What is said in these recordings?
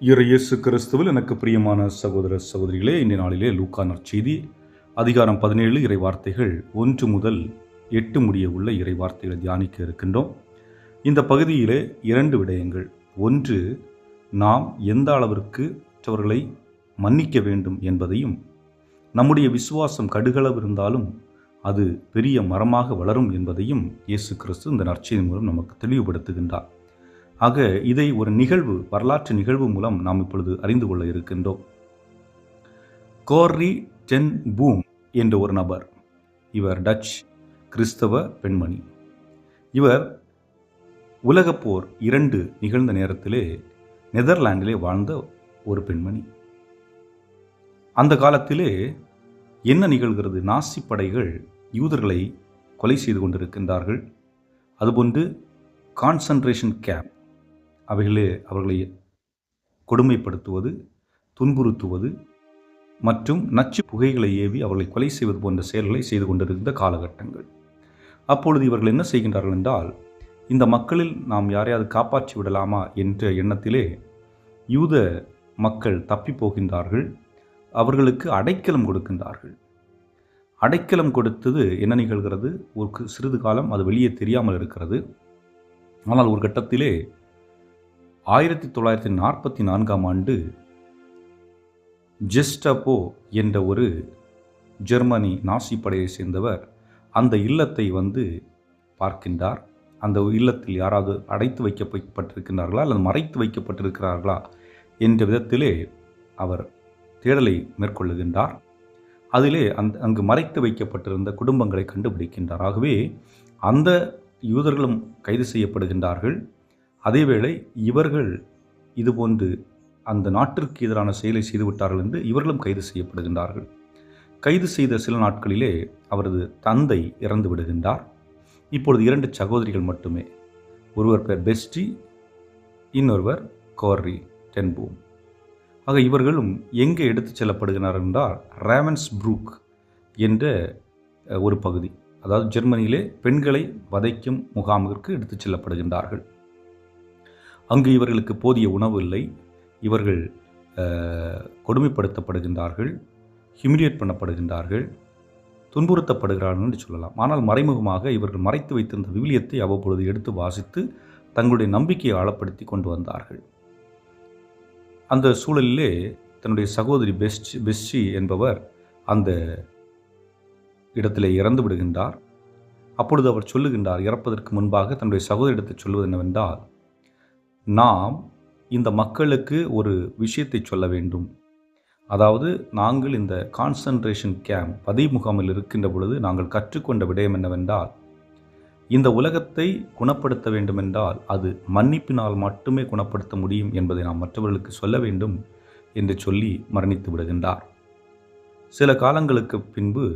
இயேசு கிறிஸ்துவில் எனக்கு பிரியமான சகோதர சகோதரிகளே இந்த நாளிலே லூக்கா நற்செய்தி அதிகாரம் பதினேழு இறை வார்த்தைகள் ஒன்று முதல் எட்டு முடிய உள்ள இறை வார்த்தைகளை தியானிக்க இருக்கின்றோம். இந்த பகுதியிலே இரண்டு விடயங்கள். ஒன்று நாம் எந்த அளவிற்கு மற்றவர்களை மன்னிக்க வேண்டும் என்பதையும் நம்முடைய விசுவாசம் கடுகளவு இருந்தாலும் அது பெரிய மரமாக வளரும் என்பதையும் இயேசு கிறிஸ்து இந்த நற்செய்தி மூலம் நமக்கு தெளிவுபடுத்துகின்றார். ஆக இதை ஒரு நிகழ்வு வரலாற்று நிகழ்வு மூலம் நாம் இப்பொழுது அறிந்து கொள்ள இருக்கின்றோம். கோர்ரி டென் பூம் என்ற ஒரு நபர். இவர் டச் கிறிஸ்தவ பெண்மணி. இவர் உலகப் போர் இரண்டு நிகழ்ந்த நேரத்திலே நெதர்லாண்டிலே வாழ்ந்த ஒரு பெண்மணி. அந்த காலத்திலே என்ன நிகழ்கிறது? நாசி படைகள் யூதர்களை கொலை செய்து கொண்டிருக்கின்றார்கள். அதுபோன்று கான்சன்ட்ரேஷன் கேம்ப் அவைகளே அவர்களை கொடுமைப்படுத்துவது துன்புறுத்துவது மற்றும் நச்சு புகைகளை ஏவி அவர்களை கொலை செய்வது போன்ற செயல்களை செய்து கொண்டிருந்த காலகட்டங்கள். அப்பொழுது இவர்கள் என்ன செய்கின்றார்கள் என்றால் இந்த மக்களில் நாம் யாரையாவது காப்பாற்றி விடலாமா என்ற எண்ணத்திலே யூத மக்கள் தப்பி போகின்றார்கள். அவர்களுக்கு அடைக்கலம் கொடுக்கின்றார்கள். அடைக்கலம் கொடுத்தது என்ன நிகழ்கிறது? ஒரு சிறிது காலம் அது வெளியே தெரியாமல் இருக்கிறது. ஆனால் ஒரு கட்டத்திலே ஆயிரத்தி தொள்ளாயிரத்தி நாற்பத்தி நான்காம் ஆண்டு ஜெஸ்டபோ என்ற ஒரு ஜெர்மனி நாசி படையை சேர்ந்தவர் அந்த இல்லத்தை வந்து பார்க்கின்றார். அந்த இல்லத்தில் யாராவது அடைத்து வைக்கப்பட்டிருக்கின்றார்களா அல்லது மறைத்து வைக்கப்பட்டிருக்கிறார்களா என்ற விதத்திலே அவர் தேடலை மேற்கொள்ளுகின்றார். அதிலே அந்த அங்கு மறைத்து வைக்கப்பட்டிருந்த குடும்பங்களை கண்டுபிடிக்கின்றார். ஆகவே அந்த யூதர்களும் கைது செய்யப்படுகின்றார்கள். அதேவேளை இவர்கள் இதுபோன்று அந்த நாட்டிற்கு எதிரான செயலை செய்துவிட்டார்கள் என்று இவர்களும் கைது செய்யப்படுகின்றார்கள். கைது செய்த சில நாட்களிலே அவரது தந்தை இறந்து விடுகின்றார். இப்பொழுது இரண்டு சகோதரிகள் மட்டுமே. ஒருவர் பேர் பெஸ்டி இன்னொருவர் கோர்ரி டென்பூம். ஆக இவர்களும் எங்கே எடுத்துச் செல்லப்படுகிறார் என்றால் ரேவன்ஸ் ப்ரூக் என்ற ஒரு பகுதி அதாவது ஜெர்மனியிலே பெண்களை வதைக்கும் முகாமிற்கு எடுத்துச் செல்லப்படுகின்றார்கள். அங்கு இவர்களுக்கு போதிய உணவு இல்லை. இவர்கள் கொடுமைப்படுத்தப்படுகின்றார்கள் ஹியூமிலியேட் பண்ணப்படுகின்றார்கள் துன்புறுத்தப்படுகிறார்கள் என்று சொல்லலாம். ஆனால் மறைமுகமாக இவர்கள் மறைத்து வைத்திருந்த விவிலியத்தை அவ்வப்பொழுது எடுத்து வாசித்து தங்களுடைய நம்பிக்கையை ஆழப்படுத்தி கொண்டு வந்தார்கள். அந்த சூழலிலே தன்னுடைய சகோதரி பெஸ்ட் பெஸ்டி என்பவர் அந்த இடத்திலே இறந்து விடுகின்றார். அப்பொழுது அவர் சொல்லுகின்றார் இறப்பதற்கு முன்பாக தன்னுடைய சகோதரிடத்தை சொல்வது என்னவென்றால் நாம் இந்த மக்களுக்கு ஒரு விஷயத்தை சொல்ல வேண்டும். அதாவது நாங்கள் இந்த கான்சன்ட்ரேஷன் கேம்ப் பதி முகாமில் இருக்கின்ற பொழுது நாங்கள் கற்றுக்கொண்ட விடயம் என்னவென்றால் இந்த உலகத்தை குணப்படுத்த வேண்டுமென்றால் அது மன்னிப்பினால் மட்டுமே குணப்படுத்த முடியும் என்பதை நாம் மற்றவர்களுக்கு சொல்ல வேண்டும் என்று சொல்லி மரணித்து விடுகின்றார். சில காலங்களுக்கு பின்பு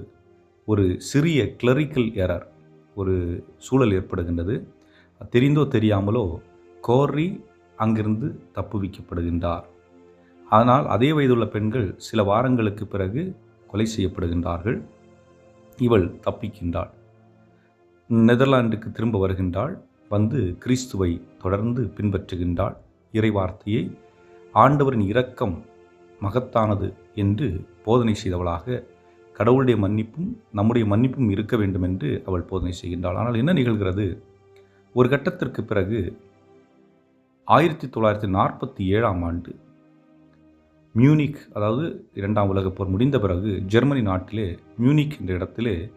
ஒரு சிறிய கிளரிக்கல் எரர் ஒரு சூழல் ஏற்படுகின்றது. தெரிந்தோ தெரியாமலோ கோரி அங்கிருந்து தப்புவிக்கப்படுகின்றார் ஆனால் அதே வயதுள்ள பெண்கள் சில வாரங்களுக்கு பிறகு கொலை செய்யப்படுகின்றார்கள். இவள் தப்பிக்கின்றாள். நெதர்லாண்டுக்கு திரும்ப வருகின்றாள். வந்து கிறிஸ்துவை தொடர்ந்து பின்பற்றுகின்றாள். இறைவார்த்தையை ஆண்டவரின் இரக்கம் மகத்தானது என்று போதனை செய்தவளாக கடவுளுடைய மன்னிப்பும் நம்முடைய மன்னிப்பும் இருக்க வேண்டும் என்று அவள் போதனை செய்கின்றாள். ஆனால் என்ன நிகழ்கிறது? ஒரு கட்டத்திற்கு பிறகு ஆயிரத்தி தொள்ளாயிரத்தி நாற்பத்தி ஏழாம் ஆண்டு மியூனிக் அதாவது இரண்டாம் உலகப் போர் முடிந்த பிறகு ஜெர்மனி நாட்டிலே மியூனிக் என்ற இடத்திலே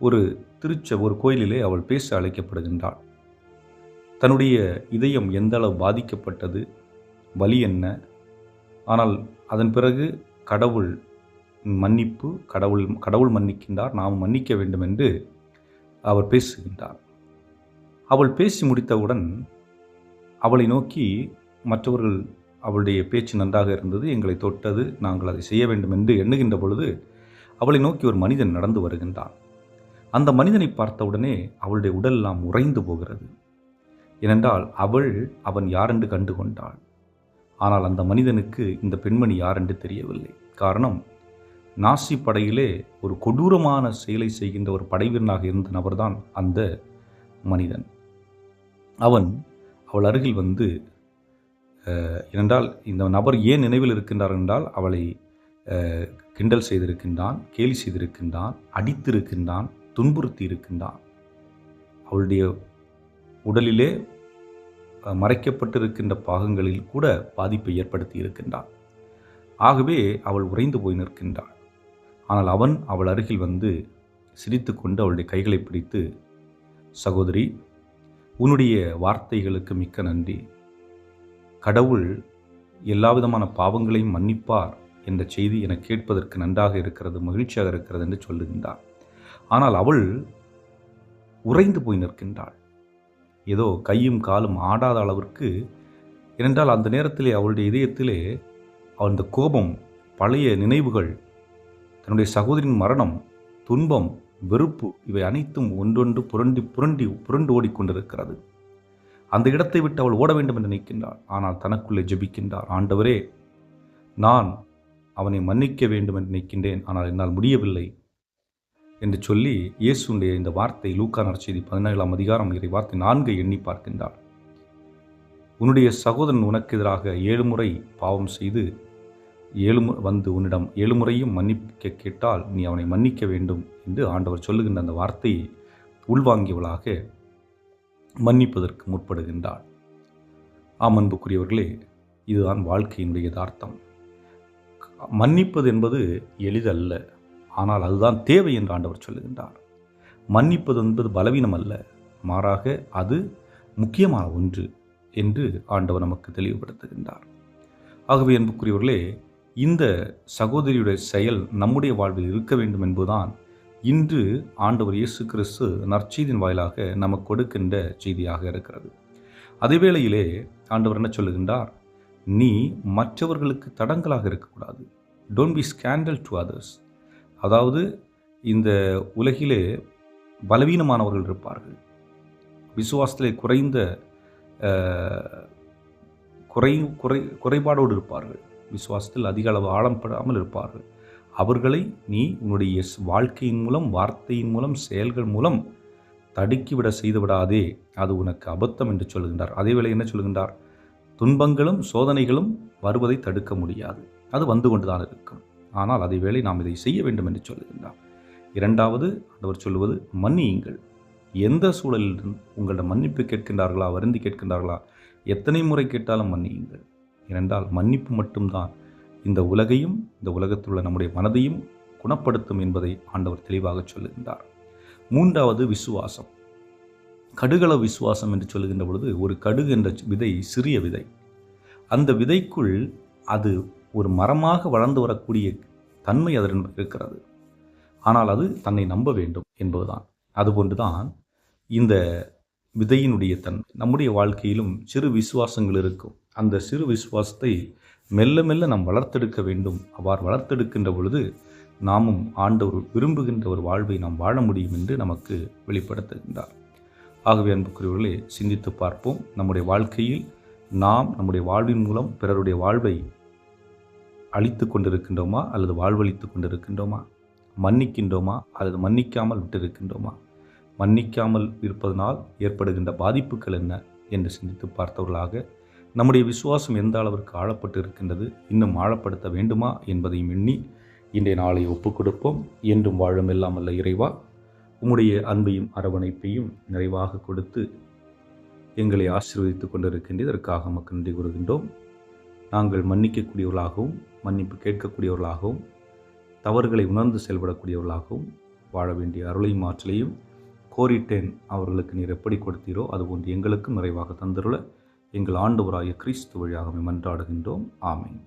ஒரு திருச்ச ஒரு கோயிலிலே அவள் பேச அழைக்கப்படுகின்றாள். தன்னுடைய இதயம் எந்த அளவு பாதிக்கப்பட்டது வலி என்ன? ஆனால் அதன் பிறகு கடவுள் மன்னிப்பு கடவுள் கடவுள் மன்னிக்கின்றார் நாம் மன்னிக்க வேண்டும் என்று அவர் பேசுகின்றார். அவள் பேசி முடித்தவுடன் அவளை நோக்கி மற்றவர்கள் அவளுடைய பேச்சு நன்றாக இருந்தது எங்களை தொட்டது நாங்கள் அதை செய்ய வேண்டும் என்று எண்ணுகின்ற பொழுது அவளை நோக்கி ஒரு மனிதன் நடந்து வருகின்றான். அந்த மனிதனை பார்த்தவுடனே அவளுடைய உடல்லாம் உறைந்து போகிறது. ஏனென்றால் அவள் அவன் யாரென்று கண்டு கொண்டாள் ஆனால் அந்த மனிதனுக்கு இந்த பெண்மணி யாரென்று தெரியவில்லை. காரணம் நாசி படையிலே ஒரு கொடூரமான செயலை செய்கின்ற ஒரு படைவீரனாக இருந்த நபர்தான் அந்த மனிதன். அவன் அவள் அருகில் வந்து ஏனென்றால் இந்த நபர் ஏன் நினைவில் இருக்கின்றார் என்றால் அவளை கிண்டல் செய்திருக்கின்றான் கேலி செய்திருக்கின்றான் அடித்திருக்கின்றான் துன்புறுத்தி இருக்கின்றான் அவளுடைய உடலிலே மறைக்கப்பட்டிருக்கின்ற பாகங்களில் கூட பாதிப்பை ஏற்படுத்தி இருக்கின்றான் ஆகவே அவள் உறைந்து போய் நிற்கின்றாள். ஆனால் அவன் அவள் அருகில் வந்து சிரித்து கொண்டு அவளுடைய கைகளை பிடித்து சகோதரி உன்னுடைய வார்த்தைகளுக்கு மிக்க நன்றி. கடவுள் எல்லாவிதமான பாவங்களையும் மன்னிப்பார் என்ற செய்தி என கேட்பதற்கு நன்றாக இருக்கிறது மகிழ்ச்சியாக இருக்கிறது என்று சொல்லுகின்றார். ஆனால் அவள் உறைந்து போய் நிற்கின்றாள். ஏதோ கையும் காலும் ஆடாத அளவிற்கு ஏனென்றால் அந்த நேரத்திலே அவளுடைய இதயத்திலே அந்த கோபம் பழைய நினைவுகள் தன்னுடைய சகோதரின் மரணம் துன்பம் வெறுப்பு இவை அனைத்தும் ஒன்றொன்று புரண்டி புரண்டி புரண்டு ஓடிக்கொண்டிருக்கிறது. அந்த இடத்தை விட்டு அவள் ஓட வேண்டும் என்று நினைக்கின்றாள். ஆனால் தனக்குள்ளே ஜெபிக்கின்றாள். ஆண்டவரே நான் அவனை மன்னிக்க வேண்டும் என்று நினைக்கின்றேன். ஆனால் என்னால் முடியவில்லை என்று சொல்லி இயேசுடைய இந்த வார்த்தை லூக்கா நற்செய்தி பதினேழாம் அதிகாரம் இறை வார்த்தை நான்கை எண்ணி பார்க்கின்றாள். உன்னுடைய சகோதரன் உனக்கு எதிராக ஏழு முறை பாவம் செய்து ஏழு வந்து உன்னிடம் ஏழு முறையும் மன்னிக்க கேட்டால் நீ அவனை மன்னிக்க வேண்டும் என்று ஆண்டவர் சொல்லுகின்ற அந்த வார்த்தையை உள்வாங்கியவளாக மன்னிப்பதற்கு முற்படுகின்றாள். ஆம் அன்புக்குரியவர்களே இதுதான் வாழ்க்கையினுடைய யதார்த்தம். மன்னிப்பது என்பது எளிதல்ல ஆனால் அதுதான் தேவை என்று ஆண்டவர் சொல்லுகின்றார். மன்னிப்பது என்பது பலவீனம் அல்ல மாறாக அது முக்கியமான ஒன்று என்று ஆண்டவர் நமக்கு தெளிவுபடுத்துகின்றார். ஆகவே அன்புக்குரியவர்களே இந்த சகோதரியுடைய செயல் நம்முடைய வாழ்வில் இருக்க வேண்டும் என்பதுதான் இன்று ஆண்டவர் இயேசு கிறிஸ்து நற்செய்தியின் வாயிலாக நமக்கு கொடுக்கின்ற செய்தியாக இருக்கிறது. அதேவேளையிலே ஆண்டவர் என்ன சொல்லுகின்றார்? நீ மற்றவர்களுக்கு தடங்களாக இருக்கக்கூடாது. Don't be scandal to others அதாவது இந்த உலகிலே பலவீனமானவர்கள் இருப்பார்கள். விசுவாசத்திலே குறைந்த குறை குறை குறைபாடோடு இருப்பார்கள். விசுவாசத்தில் அதிக அளவு ஆழம்படாமல் இருப்பார்கள். அவர்களை நீ உன்னுடைய வாழ்க்கையின் மூலம் வார்த்தையின் மூலம் செயல்கள் மூலம் தடுக்கிவிட செய்து விடாதே அது உனக்கு அபத்தம் என்று சொல்கின்றார். அதே வேளை என்ன சொல்கின்றார்? துன்பங்களும் சோதனைகளும் வருவதை தடுக்க முடியாது. அது வந்து கொண்டுதான் இருக்கும். ஆனால் அதே வேளை நாம் இதை செய்ய வேண்டும் என்று சொல்கின்றார். இரண்டாவது அவர் சொல்லுவது மன்னியுங்கள். எந்த சூழலில் உங்களிடம் மன்னிப்பு கேட்கின்றார்களா வருந்தி கேட்கின்றார்களா எத்தனை முறை கேட்டாலும் மன்னியுங்கள். ஏனென்றால் மன்னிப்பு மட்டும்தான் இந்த உலகையும் இந்த உலகத்தில் உள்ள நம்முடைய மனதையும் குணப்படுத்தும் என்பதை ஆண்டவர் தெளிவாக சொல்லுகின்றார். மூன்றாவது விசுவாசம். கடுகள விசுவாசம் என்று சொல்லுகின்ற பொழுது ஒரு கடுகு என்ற விதை சிறிய விதை. அந்த விதைக்குள் அது ஒரு மரமாக வளர்ந்து வரக்கூடிய தன்மை அதன் இருக்கிறது. ஆனால் அது தன்னை நம்ப வேண்டும் என்பதுதான். அதுபோன்றுதான் இந்த விதையினுடைய தன்மை. நம்முடைய வாழ்க்கையிலும் சிறு விசுவாசங்கள் இருக்கும். அந்த சிறு விசுவாசத்தை மெல்ல மெல்ல நாம் வளர்த்தெடுக்க வேண்டும். அவ்வாறு வளர்த்தெடுக்கின்ற பொழுது நாமும் ஆண்டவர் விரும்புகின்ற ஒரு வாழ்வை நாம் வாழ முடியும் என்று நமக்கு வெளிப்படுத்துகின்றார். ஆகவே அன்புக்குரியவர்களே சிந்தித்து பார்ப்போம். நம்முடைய வாழ்க்கையில் நாம் நம்முடைய வாழ்வின் மூலம் பிறருடைய வாழ்வை அழித்து கொண்டிருக்கின்றோமா அல்லது வாழ்வழித்து கொண்டிருக்கின்றோமா? மன்னிக்கின்றோமா அல்லது மன்னிக்காமல் விட்டிருக்கின்றோமா? மன்னிக்காமல் இருப்பதனால் ஏற்படுகின்ற பாதிப்புகள் என்ன என்று சிந்தித்து பார்த்தவர்களாக நம்முடைய விசுவாசம் எந்த அளவிற்கு ஆழப்பட்டு இருக்கின்றது இன்னும் ஆழப்படுத்த வேண்டுமா என்பதையும் எண்ணி இன்றைய நாளை ஒப்புக் கொடுப்போம் என்றும் வாழும் எல்லாம் அல்ல இறைவா உம்முடைய அன்பையும் அரவணைப்பையும் நிறைவாக கொடுத்து எங்களை ஆசீர்வதித்து கொண்டிருக்கின்ற இதற்காக நமக்கு நன்றி கூறுகின்றோம். நாங்கள் மன்னிக்கக்கூடியவர்களாகவும் மன்னிப்பு கேட்கக்கூடியவர்களாகவும் தவறுகளை உணர்ந்து செயல்படக்கூடியவர்களாகவும் வாழ வேண்டிய அருளையும் ஆற்றலையும் கோரிட்டேன் அவர்களுக்கு நீர் எப்படி கொடுத்தீரோ அதுபோன்று எங்களுக்கும் நிறைவாக தந்துருள. எங்கள் ஆண்டவராகிய கிறிஸ்து வழியாக மன்றாடுகின்றோம். ஆமேன்.